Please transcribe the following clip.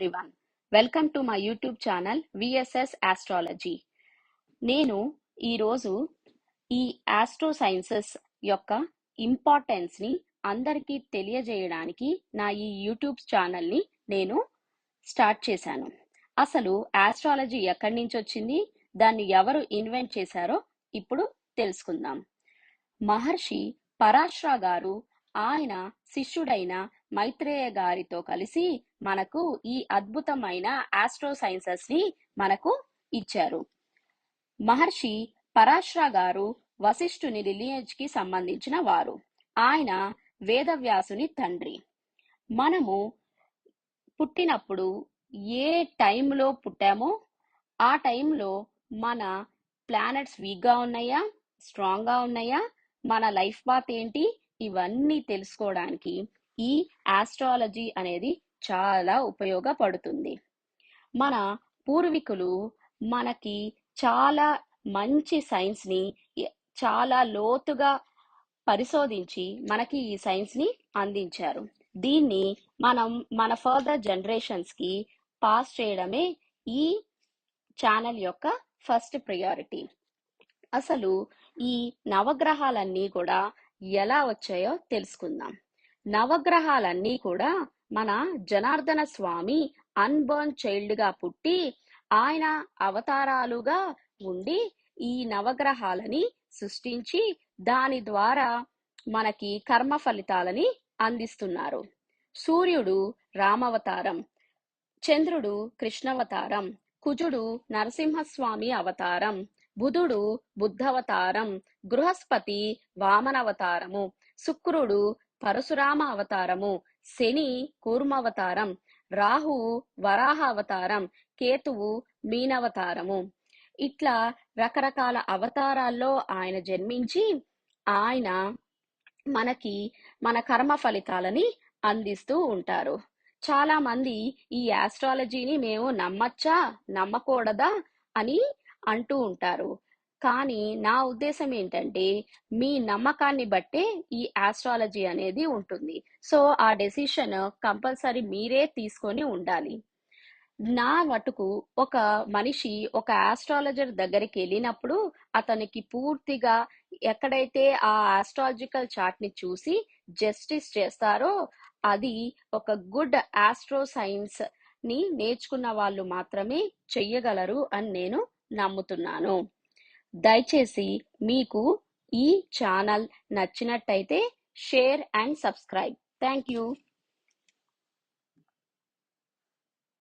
Everyone welcome to my YouTube channel V S S astrology నేను ఈరోజు ఈ astro sciences యొక్క ఇంపార్టెన్స్ని అందరికీ తెలియజేయడానికి నా ఈ యూట్యూబ్ ఛానల్ని నేను స్టార్ట్ చేశాను. అసలు ఆస్ట్రాలజీ ఎక్కడి నుంచి వచ్చింది? దాన్ని ఎవరు ఇన్వెంట్ చేశారో ఇప్పుడు తెలుసుకుందాం. మహర్షి పరాశ్రా గారు ఆయన శిష్యుడైన మైత్రేయ గారితో కలిసి మనకు ఈ అద్భుతమైన ఆస్ట్రో సైన్సెస్ని మనకు ఇచ్చారు. మహర్షి పరాశ్ర గారు వశిష్ఠుని లిలియేజ్కి సంబంధించిన వారు. ఆయన వేదవ్యాసుని తండ్రి. మనము పుట్టినప్పుడు ఏ టైంలో పుట్టామో ఆ టైంలో మన ప్లానెట్స్ వీక్గా ఉన్నాయా? స్ట్రాంగ్గా ఉన్నాయా? మన లైఫ్ పాత్ ఏంటి? ఇవన్నీ తెలుసుకోవడానికి ఈ ఆస్ట్రాలజీ అనేది చాలా ఉపయోగపడుతుంది. మన పూర్వీకులు మనకి చాలా మంచి సైన్స్ని చాలా లోతుగా పరిశోధించి మనకి ఈ సైన్స్ని అందించారు. దీన్ని మనం మన ఫర్దర్ జనరేషన్స్కి పాస్ చేయడమే ఈ ఛానల్ యొక్క ఫస్ట్ ప్రయారిటీ అసలు ఈ నవగ్రహాలన్నీ కూడా ఎలా వచ్చాయో తెలుసుకుందాం. నవగ్రహాలన్నీ కూడా మన జనార్దన స్వామి అన్బర్న్ చైల్డ్గా పుట్టి ఆయన అవతారాలుగా ఉండి ఈ నవగ్రహాలని సృష్టించి దాని ద్వారా మనకి కర్మ ఫలితాలని అందిస్తున్నారు. సూర్యుడు రామవతారం చంద్రుడు కృష్ణవతారం కుజుడు నరసింహస్వామి అవతారం బుధుడు బుద్ధవతారం బృహస్పతి వామనవతారము శుక్రుడు పరశురామ అవతారము శని కూర్మవతారం రాహువు వరాహ అవతారం కేతువు మీనవతారము. ఇట్లా రకరకాల అవతారాల్లో ఆయన జన్మించి ఆయన మనకి మన కర్మ ఫలితాలని అందిస్తూ ఉంటారు. చాలా మంది ఈ ఆస్ట్రాలజీని మేము నమ్మచ్చా నమ్మకూడదా అని అంటూ ఉంటారు. కానీ నా ఉద్దేశం ఏంటంటే మీ నమ్మకాన్ని బట్టే ఈ ఆస్ట్రాలజీ అనేది ఉంటుంది. సో ఆ డెసిషన్ కంపల్సరీ మీరే తీసుకొని ఉండాలి. నా మటుకు ఒక మనిషి ఒక ఆస్ట్రాలజర్ దగ్గరికి వెళ్ళినప్పుడు అతనికి పూర్తిగా ఎక్కడైతే ఆ ఆస్ట్రాలజికల్ చార్ట్ని చూసి జస్టిస్ చేస్తారో అది ఒక గుడ్ ఆస్ట్రో సైన్స్ని నేర్చుకున్న వాళ్ళు మాత్రమే చెయ్యగలరు అని నేను నమ్ముతున్నాను. దయచేసి మీకు ఈ ఛానల్ నచ్చినట్టయితే share and subscribe. Thank you